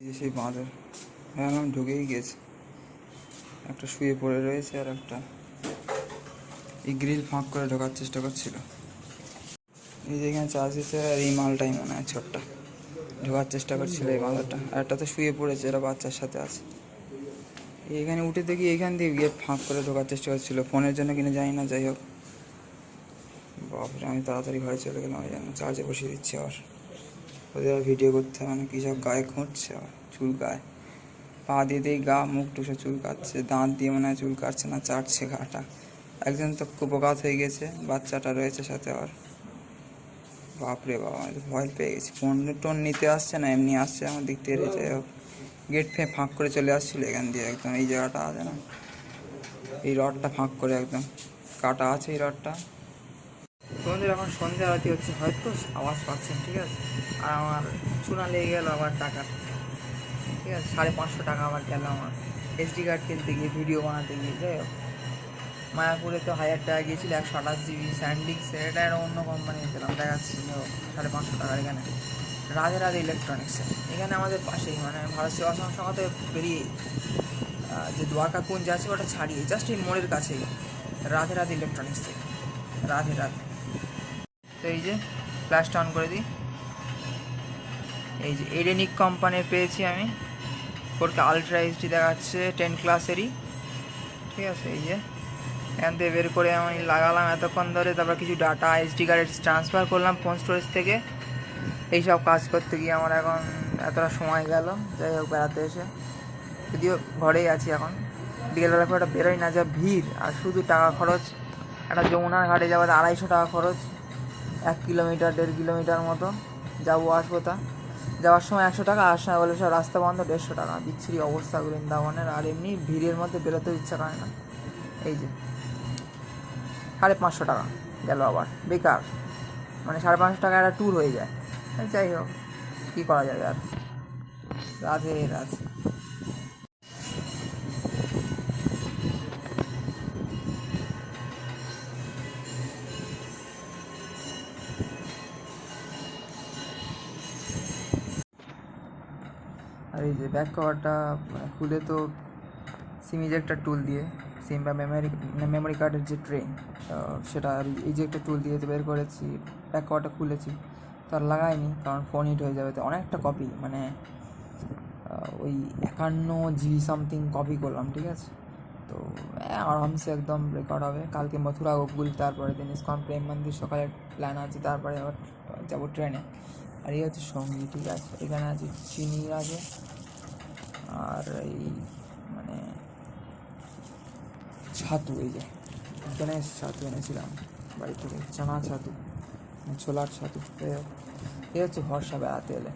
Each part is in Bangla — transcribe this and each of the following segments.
যে সেই বাঁধের ভাবলাম ঢুকেই গেছে। একটা শুয়ে পড়ে রয়েছে আর একটা এই গ্রিল ফাঁক করে ঢোকার চেষ্টা করছিল। এই যে এখানে চার্জ দিচ্ছে আর এই মালটাই মনে হয় ছোট্টা। ঢোকার চেষ্টা করছিল এই বাঁধাটা। আর একটা তো শুয়ে পড়েছে, এরা বাচ্চার সাথে আছে। এখানে উঠে দেখি এখান দিয়ে গিয়ে ফাঁক করে ঢোকার চেষ্টা করছিল। ফোনের জন্য কিনে যাই না, যাই হোক। বাপরে, আমি তাড়াতাড়ি ঘরে চলে গেলাম ওই জন্য চার্জে বসিয়ে দিচ্ছি আবার। ওদের ভিডিও করতে হবে না কী সব গায়ে খুঁজছে চুল গায়ে। পা দিয়ে দিয়ে গা, মুখ টুসে চুল কাটছে, দাঁত দিয়ে মনে হয় চুল কাটছে না, চাটছে গাটা। একজন তো খুব কুপকাত হয়ে গেছে, বাচ্চাটা রয়েছে সাথে আবার বাপরে বাবা ভয় পেয়ে গেছি। ফোন টোন নিতে আসছে না, এমনি আসছে আমার দিক থেকে যাই হোক। গেট ফে ফাঁক করে চলে আসছিল এখান দিয়ে একদম, এই জায়গাটা আছে না? এই রডটা ফাঁক করে একদম। কাটা আছে এই রডটা? তোমাদের এখন সন্ধ্যা আরতি হচ্ছে, হয়তো আওয়াজ পাচ্ছেন, ঠিক আছে? আর আমার চুনা লেগে গেল আবার টাকা। ঠিক আছে, সাড়ে পাঁচশো টাকা আবার গেল আমার। এসডি কার্ড কিনতে গিয়ে ভিডিও বানাতে গিয়ে, যাই হোক। মায়াপুরে তো হাজার টাকা গিয়েছিল, একশো আঠাশ জিবি স্যান্ডিক্স এটা একটা অন্য কোম্পানি পেলাম, দেখাচ্ছি সাড়ে পাঁচশো টাকার এখানে। রাধে রাধে ইলেকট্রনিক্সে এখানে আমাদের পাশেই মানে ভারত সেবা সংস্থা বেরিয়ে যে দ্বারকা কুঞ্জ আছে, ওটা ছাড়িয়ে জাস্ট এই মোড়ের কাছেই, রাধে রাধে ইলেকট্রনিক্স থেকে রাধে রাধে। তো এই যে ফ্ল্যাশটা অন করে দিই। এই যে এডেনিক কোম্পানির পেয়েছি আমি। ওরকে আলট্রা এইচডি দেখাচ্ছে টেন ক্লাসেরই ঠিক আছে, এই যে। এখান থেকে বের করে আমি লাগালাম এতক্ষণ ধরে, তারপর কিছু ডাটা এইচডি কার্ডে ট্রান্সফার করলাম ফোন স্টোরেজ থেকে। এইসব কাজ করতে গিয়ে আমার এখন এতটা সময় গেল, যাই হোক বেড়াতে এসে। যদিও ঘরেই আছি এখন। বিকেলবেলা করে একটা বেরোই না, যা ভিড়। আর শুধু টাকা খরচ, একটা যমুনার ঘাটে যাওয়াতে আড়াইশো টাকা খরচ। এক কিলোমিটার, দেড় কিলোমিটার মতো যাব আসব তা যাওয়ার সময় একশো টাকা আসার সময় বলে সব রাস্তা বন্ধ, দেড়শো টাকা। বিচ্ছিরি অবস্থা বৃন্দাবনের, আর এমনি ভিড়ের মধ্যে বেরোতেও ইচ্ছা করে না। এই যে, সাড়ে পাঁচশো টাকা গেল আবার, বেকার। মানে সাড়ে পাঁচশো টাকা একটা ট্যুর হয়ে যায়। যাই হোক, কী করা যাবে আর? রাধে রাধে। এই যে ব্যাক কভারটা মানে খুলে তো সিম ইজেক্টার টুল দিয়ে সিম বা মেমোরি মেমোরি কার্ডের যে ট্রেন সেটা একটা টুল দিয়ে বের করেছি ব্যাক কভারটা খুলেছি, তো আর লাগাইনি, কারণ ফোন হিট হয়ে যাবে, তো অনেকটা কপি মানে ওই একান্ন জিবি সামথিং কপি করলাম, ঠিক আছে? তো আরামসে একদম রেকর্ড হবে, কালকে মথুরা গোকুল তারপরে দিন ইস্কন, প্রেম মন্দির সকালে প্ল্যান আছে, তারপরে আবার যাব ট্রেনে আর এই হচ্ছে সঙ্গী ঠিক আছে এখানে আছে চিনি আছে আর এই মানে ছাতু, এই যে গণেশ ছাতু এনেছিলাম বাড়ি থেকে চানা ছাতু ছোলার ছাতু। এই হচ্ছে ভরসা বেড়াতে এলে।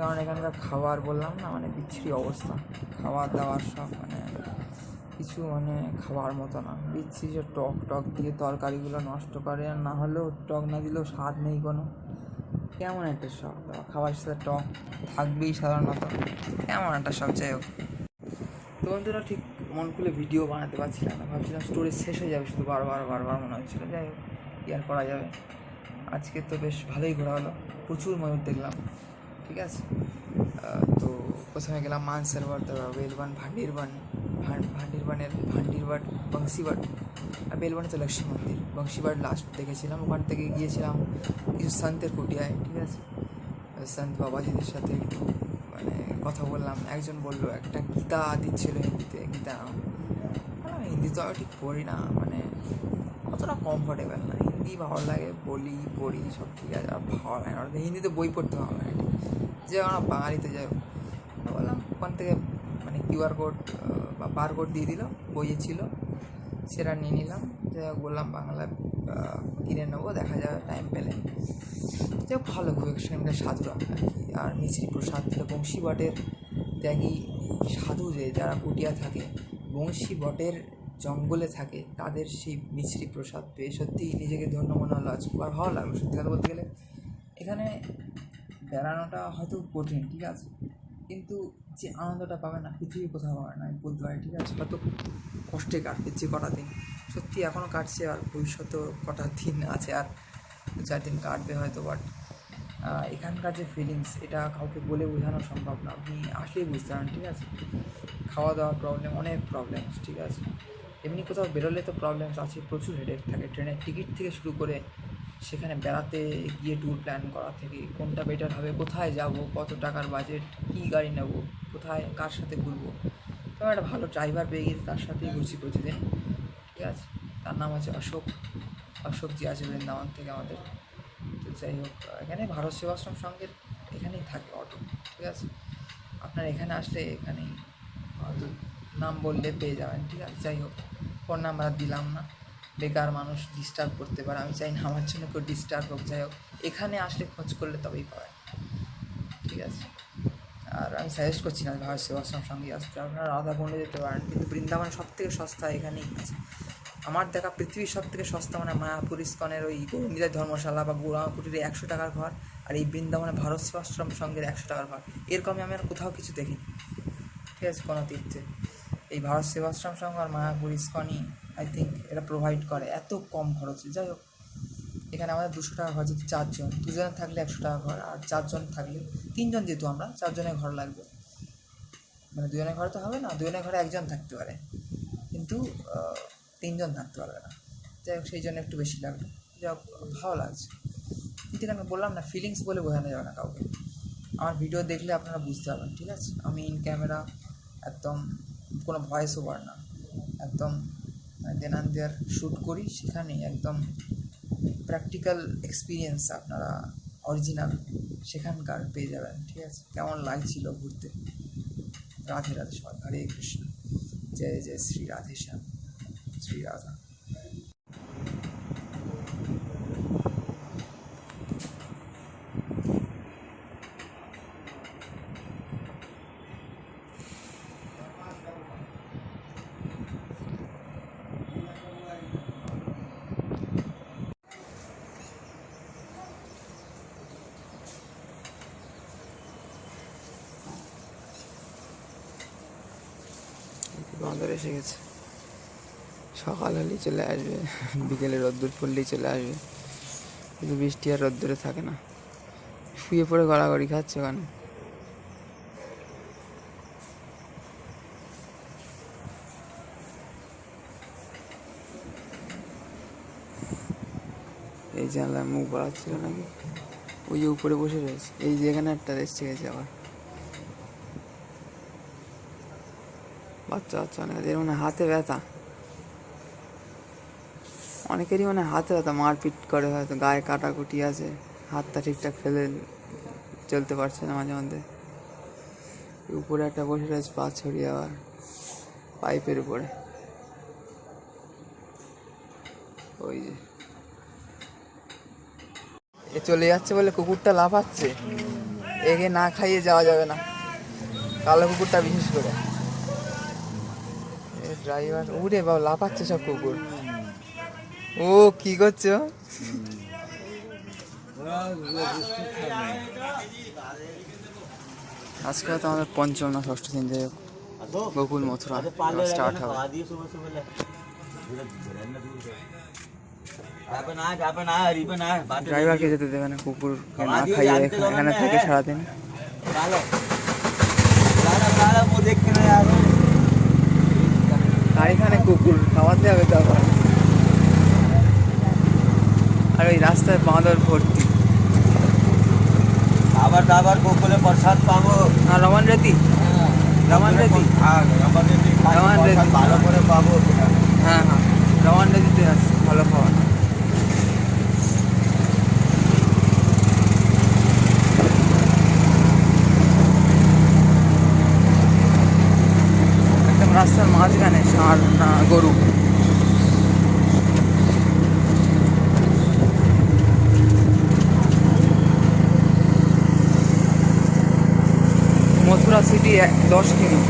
কারণ এখানকার খাবার বললাম না মানে বিচ্ছিরি অবস্থা। খাবার দাবার সব মানে কিছু মানে খাবার মতো না। বিচ্ছিরি যে টক টক দিয়ে তরকারিগুলো নষ্ট করে, আর না হলেও টক না দিলেও স্বাদ নেই কোনো। কেমন একটা শখ দেওয়া খাবার সাথে টক থাকবেই সাধারণত। কেমন একটা শখ, যাই হোক। তো ঠিক মন খুলে ভিডিও বানাতে পারছিলাম না। ভাবছিলাম স্টোরেজ শেষ হয়ে যাবে শুধু বারবার বারবার মনে হচ্ছিল। যাই হোক, কী আর করা যাবে? আজকে তো বেশ ভালোই ঘোরা হলো প্রচুর ময়ূর দেখলাম। ঠিক আছে? তো প্রথমে গেলাম মানসারবার তারপর বেলবান, ভান্ডিরবান, ভান- ভান্ডিরবানের, ভান্ডিরবাট, বংশীবাট, আর বেলবানে তো লক্ষ্মী মন্দির। বংশীবাট লাস্ট দেখেছিলাম, ওখান থেকে গিয়েছিলাম কিছু সন্তের কুটিয়ায়, ঠিক আছে? সন্ত বাবাজিদের সাথে একটু মানে কথা বললাম। একজন বলল, একটা গীতা দিচ্ছিল হিন্দিতে, গীতা হিন্দি তো আমি ঠিক পড়ি না মানে অতটা কমফোর্টেবল না। হিন্দি ভালো লাগে, বলি, পড়ি, সব ঠিক আছে, আর ভালো লাগে হিন্দিতে বই পড়তে ভালো লাগে। যে আমরা বাঙালিতে যাই। বললাম, ওখান থেকে মানে কিউআর কোড বা বার কোড দিয়ে দিল, বইয়ে ছিল। সেটা নিয়ে নিলাম হোক, বললাম বাংলা কিনে নেব, দেখা যাবে টাইম পেলে। হোক, ভালো, খুব সেখানকার সাধুরা আর কি। আর মিছরি প্রসাদ দিল বংশী বটের ত্যাগী সাধু যে, যারা কুটিয়া থাকে বংশী বটের জঙ্গলে থাকে, তাদের সেই মিছরি প্রসাদ পেয়ে সত্যি নিজেকে ধন্য মনে হলো আজ ভালো লাগল, সত্যি কথা বলতে গেলে। এখানে বেড়ানোটা হয়তো কঠিন, ঠিক আছে? কিন্তু যে আনন্দটা পাবে না পৃথিবী কোথাও পাবে না, আমি বলতে পারি, ঠিক আছে? হয়তো কষ্টে কাটবে যে কটা দিন। সত্যি এখনও কাটছে আর ভবিষ্যতেও কটা দিন আছে, আর দু চার দিন কাটবে হয়তো বাট এখানকার যে ফিলিংস এটা কাউকে বলে বোঝানো সম্ভব না। আপনি আসলেই বুঝতে পারেন, ঠিক আছে? খাওয়া দাওয়ার প্রবলেম অনেক প্রবলেম ঠিক আছে? এমনি কোথাও বেরোলে তো প্রবলেমস আছে প্রচুর হেডেক থাকে। ট্রেনের টিকিট থেকে শুরু করে সেখানে বেড়াতে গিয়ে ট্যুর প্ল্যান করা থেকে কোনটা বেটার হবে, কোথায় যাব, কত টাকার বাজেট কী গাড়ি নেব, কোথায়, কার সাথে ঘুরবো? তো একটা ভালো ড্রাইভার পেয়ে গেছি, তার সাথেই ঘুরছি প্রতিদিন। ঠিক আছে? তার নাম আছে অশোক। অশোক জি আছে বৃন্দাবন থেকে আমাদের। তো যাই হোক, এখানে ভারত সেবাশ্রম সঙ্গের এখানেই থাকে অটো ঠিক আছে? আপনার এখানে আসলে এখানেই, নাম বললে পেয়ে যাবেন। ঠিক আছে? যাই হোক ফোন নাম্বার দিলাম না। বেকার মানুষ ডিস্টার্ব করতে পারে। আমি চাই না আমার জন্য কেউ ডিস্টার্ব হোক। যাই হোক, এখানে আসলে খোঁজ করলে তবেই পাবেন ঠিক আছে? আর আমি সাজেস্ট করছি না ভারত সেবাশ্রম সঙ্গে আসতে। আপনারা রাধা কুণ্ডে যেতে পারেন, কিন্তু বৃন্দাবন সব থেকে সস্তা এখানেই আছে। আমার দেখা পৃথিবীর সব থেকে সস্তা মানে মায়াপুর ইস্কনের ওই গৌরীদের ধর্মশালা বা গৌরামপুরের একশো টাকার ঘর আর এই বৃন্দাবনে ভারত সেবাশ্রম সঙ্গের একশো টাকার ঘর। এরকমই আমি আর কোথাও কিছু দেখিনি। ঠিক আছে? কোনো তীর্থে। এই ভারত সেবাশ্রম সংঘ আর মায়াপুর ইস্কনই আই থিঙ্ক এটা প্রোভাইড করে। এত কম খরচে। যাই হোক, এখানে আমাদের দুশো টাকা ঘর যদি চারজন, দুজন থাকলে একশো টাকা ঘর, আর চারজন থাকলে, তিনজন যেহেতু আমরা, চারজনের ঘর লাগবে। মানে দুজনের ঘরে তো হবে না, দুজনের ঘরে একজন থাকতে পারে। কিন্তু তিনজন থাকতে পারবে না। যাই হোক, সেই জন্য একটু বেশি লাগবে যাই হোক, ভালো লাগছে। কিন্তু এখানে বললাম না ফিলিংস বলে বোঝানো যাবে না কাউকে। আমার ভিডিও দেখলে আপনারা বুঝতে পারবেন, ঠিক আছে? আমি ইন ক্যামেরা একদম কোনো ভয়েস ওভার না। একদম দেন অ্যান্ড দেয়ার শ্যুট করি সেখানে একদম প্র্যাকটিক্যাল এক্সপিরিয়েন্স আপনারা অরিজিনাল সেখানকার পেয়ে যাবেন, ঠিক আছে? কেমন লাগছিল ঘুরতে? রাধে রাধে সবাই। হরে কৃষ্ণ। জয় জয় শ্রী রাধে শ্যাম শ্রী রাধা। বন্দর এসে গেছে। সকাল হলেই চলে আসবে। বিকেলে রোদ্দুর পড়লেই চলে আসবে। কিন্তু বৃষ্টি আর রোদ্দুরে থাকে না। শুয়ে পড়ে গড়াগড়ি খাচ্ছে ওখানে এই জানলায় মুখ বাড়াচ্ছিল নাকি? ওই উপরে বসে রয়েছে। এই যে এখানে একটা এসছে গেছে আবার। বাচ্চা বাচ্চা অনেক এর মানে হাতে ব্যথা। অনেকেরই মানে হাতে ব্যথা, মারপিট করে হয়তো, গায়ে কাটাকুটি আছে, হাতটা ঠিকঠাক ফেলে চলতে পারছে না মাঝে মধ্যে। উপরে একটা বসে রয়েছে, পা ছড়িয়ে আবার পাইপের উপরে। ওই যে। এ চলে যাচ্ছে বলে কুকুরটা লাফাচ্ছে। একে না খাইয়ে যাওয়া যাবে না। কালো কুকুরটা বিশেষ করে। ড্রাইভার? উড়ে বাবা লাফাচ্ছে সব কুকুর। ও কি করছ আজকে তো আমাদের পঞ্চম না ষষ্ঠ দিন হোক। গোকুল মথুরা স্টার্ট হবে। ড্রাইভারকে যেতে দেবে না কুকুর না খাইয়ে এখানে- এখানে থাকে সারাদিন। আর এখানে কুকুর খাওয়াতে হবে তো আবার আর ওই রাস্তায় বাঁদর ভর্তি। আবার আবার গোকুলে প্রসাদ পাবো। আর রমান রেতি রমান রেতি হ্যাঁ, রমান রেতি রমান রেতি। ভালো করে পাবো। হ্যাঁ হ্যাঁ। রমান রেতিতে আছে ভালো খাবার একদম রাস্তার মাঝখানে ষাঁড় না গরু। মথুরা সিটি এক দশ কিমি।